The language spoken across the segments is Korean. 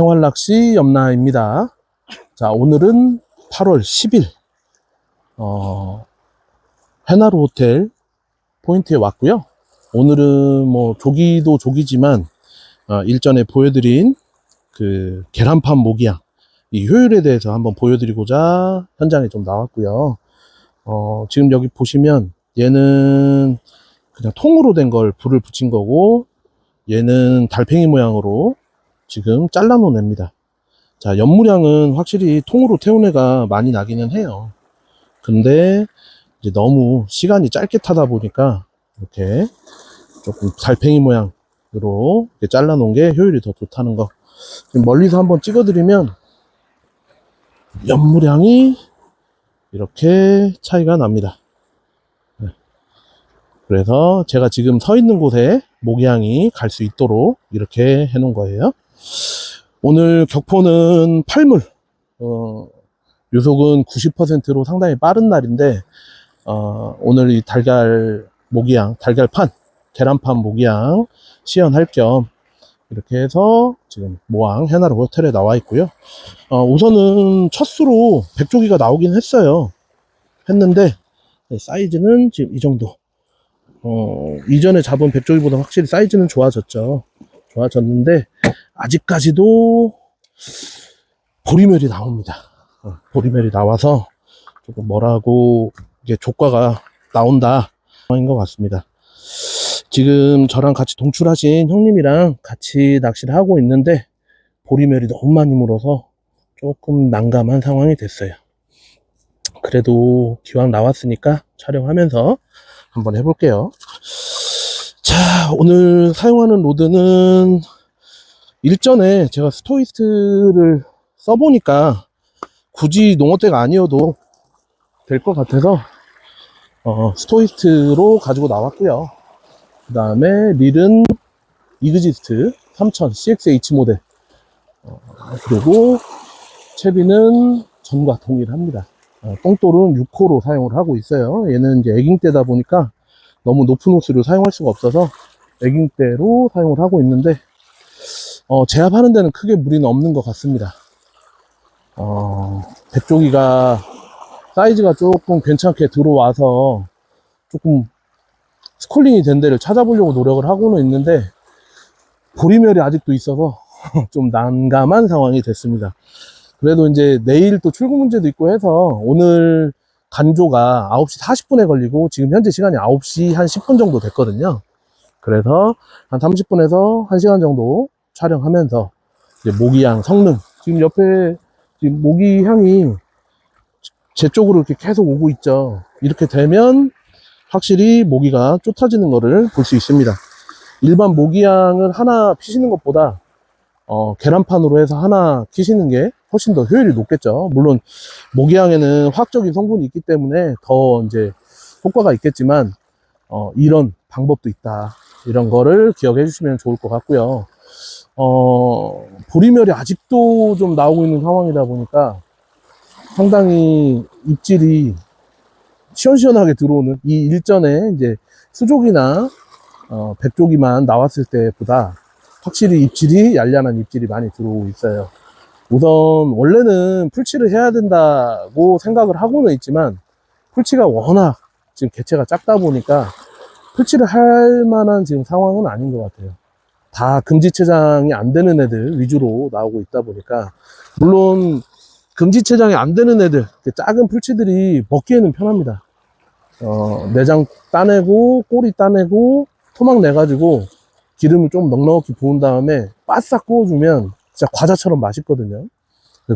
생활낚시 염라입니다. 자, 오늘은 8월 10일, 어, 해나루 호텔 포인트에 왔고요. 오늘은 뭐 조기도 조기지만, 어, 일전에 보여드린 그 계란판 모기향, 이 효율에 대해서 한번 보여드리고자 현장에 좀 나왔고요. 어, 지금 여기 보시면 얘는 그냥 통으로 된 걸 불을 붙인 거고, 얘는 달팽이 모양으로 지금 잘라놓은 애입니다. 자, 연무량은 확실히 통으로 태운 애가 많이 나기는 해요. 근데 이제 너무 시간이 짧게 타다 보니까 이렇게 조금 달팽이 모양으로 잘라놓은 게 효율이 더 좋다는 거. 멀리서 한번 찍어드리면 연무량이 이렇게 차이가 납니다. 네. 그래서 제가 지금 서 있는 곳에 모기향이 갈 수 있도록 이렇게 해 놓은 거예요. 오늘 격포는 팔물, 어, 유속은 90%로 상당히 빠른 날인데, 어, 오늘 이 달걀 모기향, 달걀판, 계란판 모기향 시연할 겸 이렇게 해서 지금 모항 해나루 호텔에 나와 있고요. 어, 우선은 첫 수로 백조기가 나오긴 했어요. 했는데, 네, 사이즈는 지금 이 정도. 어, 이전에 잡은 백조기보다 확실히 사이즈는 좋아졌죠. 좋아졌는데, 아직까지도 보리멸이 나옵니다. 어, 보리멸이 나와서 조금 뭐라고 이게 조과가 나온다. 인것 같습니다. 지금 저랑 같이 동출하신 형님이랑 같이 낚시를 하고 있는데, 보리멸이 너무 많이 물어서 조금 난감한 상황이 됐어요. 그래도 기왕 나왔으니까 촬영하면서 한번 해볼게요. 자, 오늘 사용하는 로드는 일전에 제가 스토이스트를 써보니까 굳이 농어대가 아니어도 될 것 같아서 어, 스토이스트로 가지고 나왔고요. 그 다음에 릴은 이그지스트 3000 CXH 모델 어, 그리고 채비는 전과 동일합니다. 어, 똥돌은 6호로 사용을 하고 있어요. 얘는 이제 애깅대다 보니까 너무 높은 호스를 사용할 수가 없어서 애깅대로 사용을 하고 있는데 어, 제압하는 데는 크게 무리는 없는 것 같습니다. 어, 백조기가 사이즈가 조금 괜찮게 들어와서 조금 스콜링이 된 데를 찾아보려고 노력을 하고는 있는데 보리멸이 아직도 있어서 좀 난감한 상황이 됐습니다. 그래도 이제 내일 또 출근 문제도 있고 해서 오늘 간조가 9시 40분에 걸리고 지금 현재 시간이 9시 한 10분 정도 됐거든요. 그래서 한 30분에서 1시간 정도 촬영하면서 이제 모기향 성능 지금 옆에 지금 모기향이 제 쪽으로 이렇게 계속 오고 있죠. 이렇게 되면 확실히 모기가 쫓아지는 거를 볼수 있습니다. 일반 모기향을 하나 피시는 것보다 어, 계란판으로 해서 하나 키시는 게 훨씬 더 효율이 높겠죠. 물론 모기향에는 화학적인 성분이 있기 때문에 더 이제 효과가 있겠지만 어, 이런 방법도 있다. 이런 거를 기억해 주시면 좋을 것 같고요. 어, 보리멸이 아직도 좀 나오고 있는 상황이다 보니까 상당히 입질이 시원시원하게 들어오는 이 일전에 이제 수족이나 어, 백조기만 나왔을 때보다 확실히 입질이 얄얄한 입질이 많이 들어오고 있어요. 우선 원래는 풀칠을 해야 된다고 생각을 하고는 있지만 풀치가 워낙 지금 개체가 작다 보니까 풀칠을 할 만한 지금 상황은 아닌 것 같아요. 다 금지체장이 안 되는 애들 위주로 나오고 있다 보니까 물론 금지체장이 안 되는 애들 작은 풀치들이 먹기에는 편합니다. 어, 내장 따내고 꼬리 따내고 토막 내가지고 기름을 좀 넉넉히 부은 다음에 바싹 구워주면 진짜 과자처럼 맛있거든요.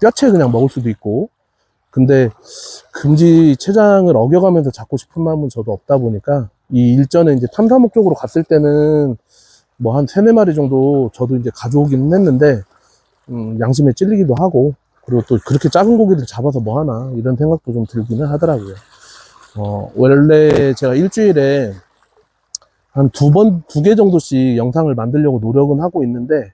뼈채 그냥 먹을 수도 있고. 근데 금지 체장을 어겨가면서 잡고 싶은 마음은 저도 없다 보니까 이 일전에 이제 탐사 목적으로 갔을 때는 뭐 한 세네 마리 정도 저도 이제 가져오기는 했는데 음, 양심에 찔리기도 하고 그리고 또 그렇게 작은 고기들 잡아서 뭐 하나 이런 생각도 좀 들기는 하더라고요. 어, 원래 제가 일주일에 한 두 번, 두 개 정도씩 영상을 만들려고 노력은 하고 있는데,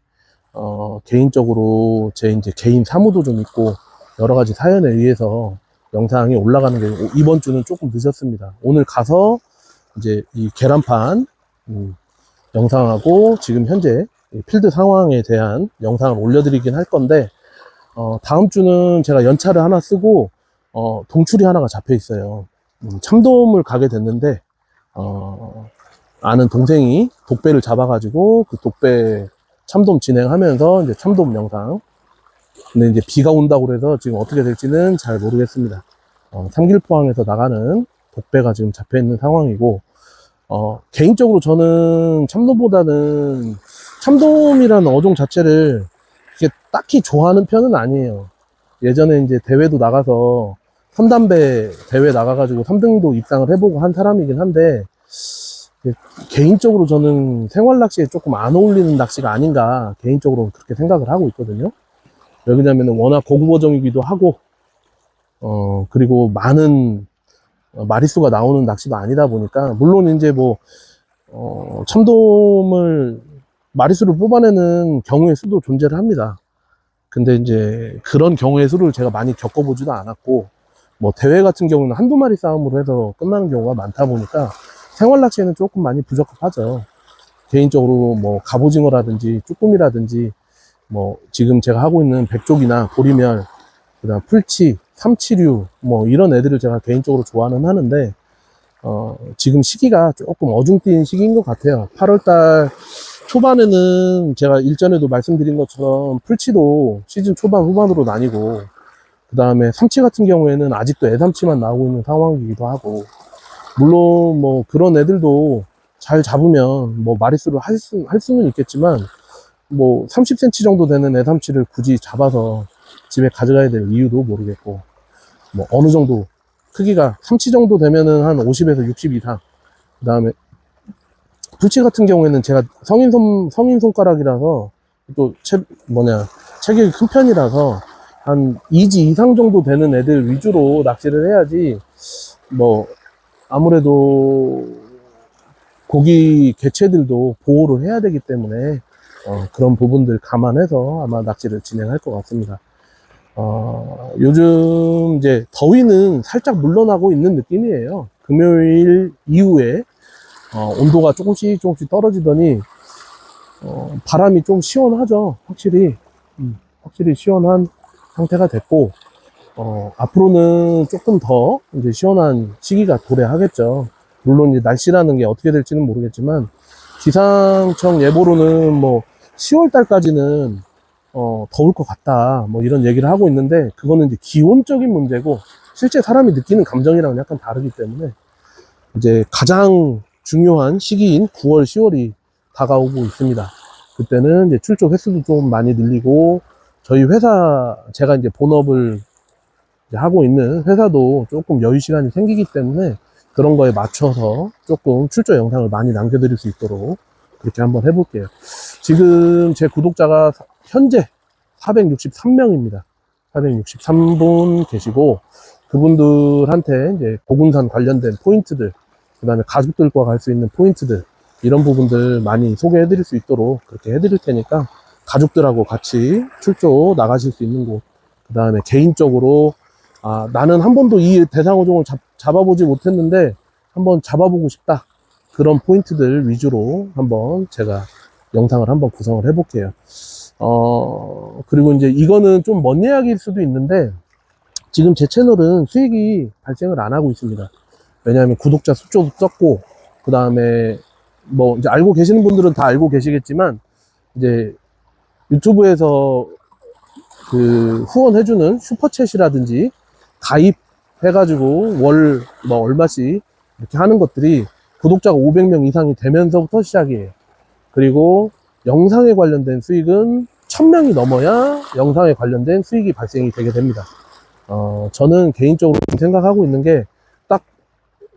어, 개인적으로 제 이제 개인 사무도 좀 있고, 여러 가지 사연에 의해서 영상이 올라가는 게 오- 이번 주는 조금 늦었습니다. 오늘 가서 이제 이 계란판, 음, 영상하고 지금 현재 이 필드 상황에 대한 영상을 올려드리긴 할 건데, 어, 다음 주는 제가 연차를 하나 쓰고, 어, 동출이 하나가 잡혀 있어요. 음, 참돔을 가게 됐는데, 어, 아는 동생이 독배를 잡아가지고 그 독배 참돔 진행하면서 이제 참돔 영상. 근데 이제 비가 온다고 그래서 지금 어떻게 될지는 잘 모르겠습니다. 어, 삼길포항에서 나가는 독배가 지금 잡혀 있는 상황이고, 어, 개인적으로 저는 참돔보다는 참돔이라는 어종 자체를 이렇게 딱히 좋아하는 편은 아니에요. 예전에 이제 대회도 나가서 선담배 대회 나가가지고 3등도 입상을 해보고 한 사람이긴 한데, 개인적으로 저는 생활 낚시에 조금 안 어울리는 낚시가 아닌가 개인적으로 그렇게 생각을 하고 있거든요. 왜 그러냐면 워낙 고급 어종이기도 하고 어 그리고 많은 어, 마리수가 나오는 낚시도 아니다 보니까 물론 이제 뭐 어, 참돔을 마리수를 뽑아내는 경우의 수도 존재를 합니다. 근데 이제 그런 경우의 수를 제가 많이 겪어보지도 않았고 뭐 대회 같은 경우는 한두 마리 싸움으로 해서 끝나는 경우가 많다 보니까 생활 낚시에는 조금 많이 부적합하죠. 개인적으로 뭐 갑오징어라든지 쭈꾸미라든지 뭐 지금 제가 하고 있는 백족이나 보리멸, 그다음 풀치, 삼치류 뭐 이런 애들을 제가 개인적으로 좋아는 하는데 어 지금 시기가 조금 어중뛴 시기인 것 같아요. 8월달 초반에는 제가 일전에도 말씀드린 것처럼 풀치도 시즌 초반 후반으로 나뉘고 그 다음에 삼치 같은 경우에는 아직도 애삼치만 나오고 있는 상황이기도 하고 물론 뭐 그런 애들도 잘 잡으면 뭐 마리수를 할, 수, 할 수는 있겠지만 뭐 30cm 정도 되는 애삼치를 굳이 잡아서 집에 가져가야 될 이유도 모르겠고 뭐 어느 정도 크기가 삼치 정도 되면은 한 50에서 60 이상. 그 다음에 불치 같은 경우에는 제가 성인 손 성인 손가락이라서 또 체, 뭐냐 체격이 큰 편이라서 한 2지 이상 정도 되는 애들 위주로 낚시를 해야지 뭐 아무래도 고기 개체들도 보호를 해야 되기 때문에 어, 그런 부분들 감안해서 아마 낚시를 진행할 것 같습니다. 어, 요즘 이제 더위는 살짝 물러나고 있는 느낌이에요. 금요일 이후에 어, 온도가 조금씩 조금씩 떨어지더니 어, 바람이 좀 시원하죠. 확실히 음, 확실히 시원한 상태가 됐고 어, 앞으로는 조금 더 이제 시원한 시기가 도래하겠죠. 물론 이제 날씨라는 게 어떻게 될지는 모르겠지만 기상청 예보로는 뭐 10월 달까지는 어, 더울 것 같다. 뭐 이런 얘기를 하고 있는데 그거는 이제 기온적인 문제고 실제 사람이 느끼는 감정이랑은 약간 다르기 때문에 이제 가장 중요한 시기인 9월, 10월이 다가오고 있습니다. 그때는 이제 출조 횟수도 좀 많이 늘리고 저희 회사 제가 이제 본업을 하고 있는 회사도 조금 여유 시간이 생기기 때문에 그런 거에 맞춰서 조금 출조 영상을 많이 남겨드릴 수 있도록 그렇게 한번 해볼게요. 지금 제 구독자가 현재 463명입니다. 463분 계시고 그분들한테 이제 고군산 관련된 포인트들, 그 다음에 가족들과 갈 수 있는 포인트들 이런 부분들 많이 소개해 드릴 수 있도록 그렇게 해 드릴 테니까 가족들하고 같이 출조 나가실 수 있는 곳, 그 다음에 개인적으로 아, 나는 한 번도 이 대상어종을 잡, 잡아보지 못했는데 한번 잡아보고 싶다. 그런 포인트들 위주로 한번 제가 영상을 한번 구성을 해볼게요. 어, 그리고 이제 이거는 좀 먼 이야기일 수도 있는데 지금 제 채널은 수익이 발생을 안 하고 있습니다. 왜냐하면 구독자 수조도 적고 그 다음에 뭐 이제 알고 계시는 분들은 다 알고 계시겠지만 이제 유튜브에서 그 후원해주는 슈퍼챗이라든지 가입해가지고 월 뭐 얼마씩 이렇게 하는 것들이 구독자가 500명 이상이 되면서부터 시작이에요. 그리고 영상에 관련된 수익은 1000명이 넘어야 영상에 관련된 수익이 발생이 되게 됩니다. 어, 저는 개인적으로 생각하고 있는 게 딱,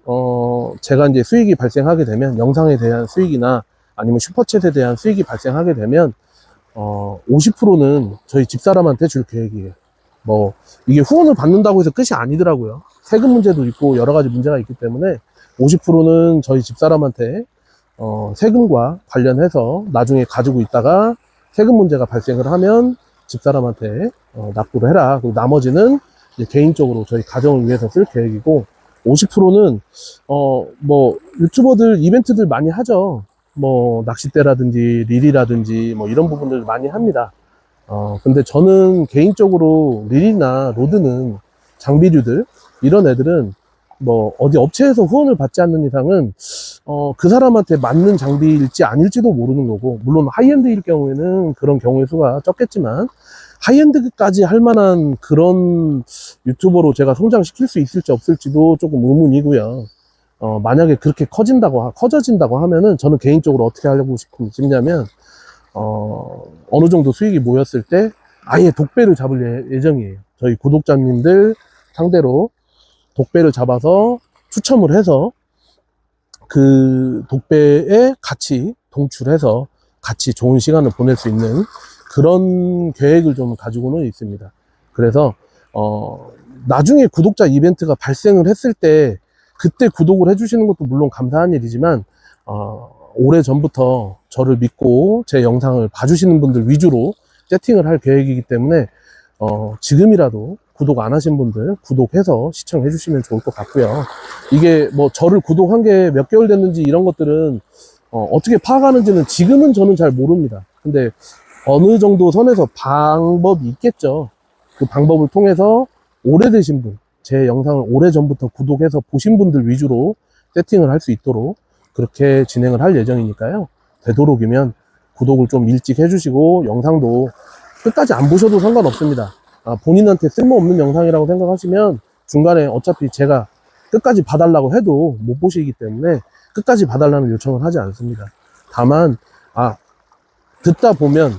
어, 제가 이제 수익이 발생하게 되면 영상에 대한 수익이나 아니면 슈퍼챗에 대한 수익이 발생하게 되면 어, 50%는 저희 집사람한테 줄 계획이에요. 뭐, 이게 후원을 받는다고 해서 끝이 아니더라고요. 세금 문제도 있고 여러 가지 문제가 있기 때문에 50%는 저희 집사람한테 어, 세금과 관련해서 나중에 가지고 있다가 세금 문제가 발생을 하면 집사람한테 어, 납부를 해라. 그리고 나머지는 개인적으로 저희 가정을 위해서 쓸 계획이고 50%는 어, 뭐 유튜버들 이벤트들 많이 하죠. 뭐 낚싯대라든지 릴이라든지 뭐 이런 부분들 많이 합니다. 어, 근데 저는 개인적으로 릴이나 로드는 장비류들 이런 애들은 뭐 어디 업체에서 후원을 받지 않는 이상은 어, 그 사람한테 맞는 장비일지 아닐지도 모르는 거고 물론 하이엔드일 경우에는 그런 경우의 수가 적겠지만 하이엔드까지 할 만한 그런 유튜버로 제가 성장시킬 수 있을지 없을지도 조금 의문이고요. 어, 만약에 그렇게 커진다고, 하- 커져진다고 하면은 저는 개인적으로 어떻게 하려고 싶- 싶냐면, 어, 어느 정도 수익이 모였을 때 아예 독배를 잡을 예- 예정이에요. 저희 구독자님들 상대로 독배를 잡아서 추첨을 해서 그 독배에 같이 동출해서 같이 좋은 시간을 보낼 수 있는 그런 계획을 좀 가지고는 있습니다. 그래서, 어, 나중에 구독자 이벤트가 발생을 했을 때 그때 구독을 해주시는 것도 물론 감사한 일이지만, 어, 오래 전부터 저를 믿고 제 영상을 봐주시는 분들 위주로 세팅을 할 계획이기 때문에, 어, 지금이라도 구독 안 하신 분들 구독해서 시청해 주시면 좋을 것 같고요. 이게 뭐 저를 구독한 게 몇 개월 됐는지 이런 것들은 어, 떻게 파악하는지는 지금은 저는 잘 모릅니다. 근데 어느 정도 선에서 방법이 있겠죠. 그 방법을 통해서 오래되신 분, 제 영상을 오래 전부터 구독해서 보신 분들 위주로 세팅을 할 수 있도록 그렇게 진행을 할 예정이니까요. 되도록이면 구독을 좀 일찍 해주시고 영상도 끝까지 안 보셔도 상관없습니다. 아, 본인한테 쓸모없는 영상이라고 생각하시면 중간에 어차피 제가 끝까지 봐달라고 해도 못 보시기 때문에 끝까지 봐달라는 요청을 하지 않습니다. 다만, 아, 듣다 보면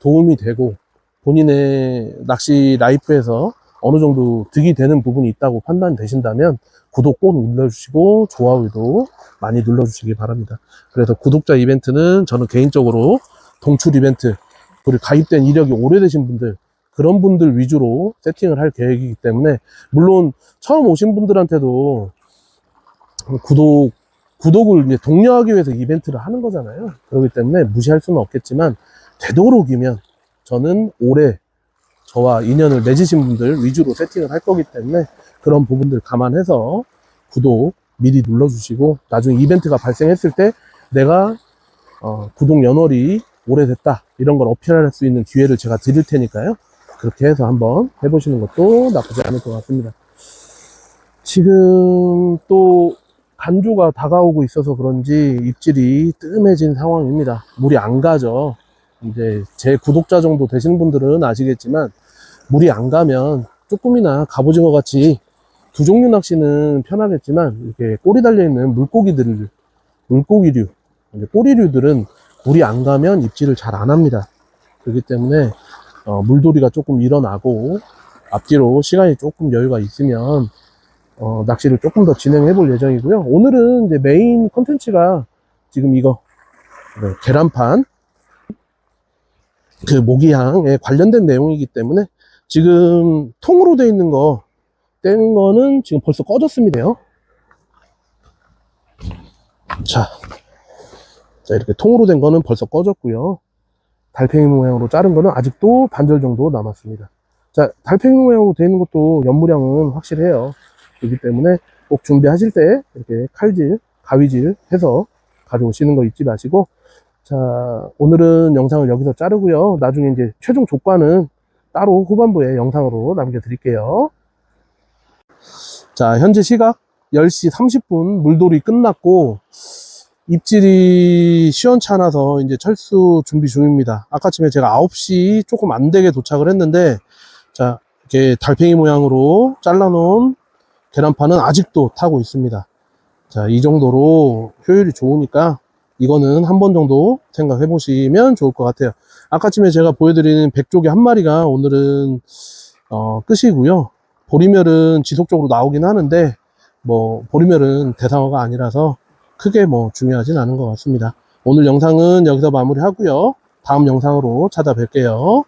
도움이 되고 본인의 낚시 라이프에서 어느 정도 득이 되는 부분이 있다고 판단되신다면 구독 꼭 눌러주시고 좋아요도 많이 눌러주시기 바랍니다. 그래서 구독자 이벤트는 저는 개인적으로 동출 이벤트 그리고 가입된 이력이 오래되신 분들 그런 분들 위주로 세팅을 할 계획이기 때문에 물론 처음 오신 분들한테도 구독 구독을 이제 독려하기 위해서 이벤트를 하는 거잖아요. 그렇기 때문에 무시할 수는 없겠지만 되도록이면 저는 올해 저와 인연을 맺으신 분들 위주로 세팅을 할 거기 때문에 그런 부분들 감안해서 구독 미리 눌러주시고 나중에 이벤트가 발생했을 때 내가 어, 구독 연월이 오래됐다 이런 걸 어필할 수 있는 기회를 제가 드릴 테니까요. 그렇게 해서 한번 해보시는 것도 나쁘지 않을 것 같습니다. 지금 또 간조가 다가오고 있어서 그런지 입질이 뜸해진 상황입니다. 물이 안 가죠. 이제 제 구독자 정도 되시는 분들은 아시겠지만 물이 안 가면 조금이나 갑오징어 같이 두 종류 낚시는 편하겠지만 이렇게 꼬리 달려 있는 물고기들 물고기류 꼬리류들은 물이 안 가면 입질을 잘 안 합니다. 그렇기 때문에 어, 물돌이가 조금 일어나고 앞뒤로 시간이 조금 여유가 있으면 어, 낚시를 조금 더 진행해 볼 예정이고요. 오늘은 이제 메인 컨텐츠가 지금 이거 네, 계란판 그 모기향에 관련된 내용이기 때문에 지금 통으로 돼 있는 거 뗀 거는 지금 벌써 꺼졌습니다요. 자, 자 이렇게 통으로 된 거는 벌써 꺼졌고요. 달팽이 모양으로 자른 거는 아직도 반절 정도 남았습니다. 자, 달팽이 모양으로 되어 있는 것도 연무량은 확실해요. 그렇기 때문에 꼭 준비하실 때 이렇게 칼질, 가위질 해서 가져오시는 거 잊지 마시고 자, 오늘은 영상을 여기서 자르고요. 나중에 이제 최종 조과는 따로 후반부에 영상으로 남겨드릴게요. 자, 현재 시각 10시 30분 물돌이 끝났고 입질이 시원찮아서 이제 철수 준비 중입니다. 아까쯤에 제가 9시 조금 안 되게 도착을 했는데 자, 이렇게 달팽이 모양으로 잘라놓은 계란판은 아직도 타고 있습니다. 자, 이 정도로 효율이 좋으니까 이거는 한 번 정도 생각해 보시면 좋을 것 같아요. 아까쯤에 제가 보여드리는 백조개 한 마리가 오늘은 어, 끝이고요. 보리멸은 지속적으로 나오긴 하는데 뭐 보리멸은 대상어가 아니라서 크게 뭐 중요하진 않은 것 같습니다. 오늘 영상은 여기서 마무리하고요. 다음 영상으로 찾아뵐게요.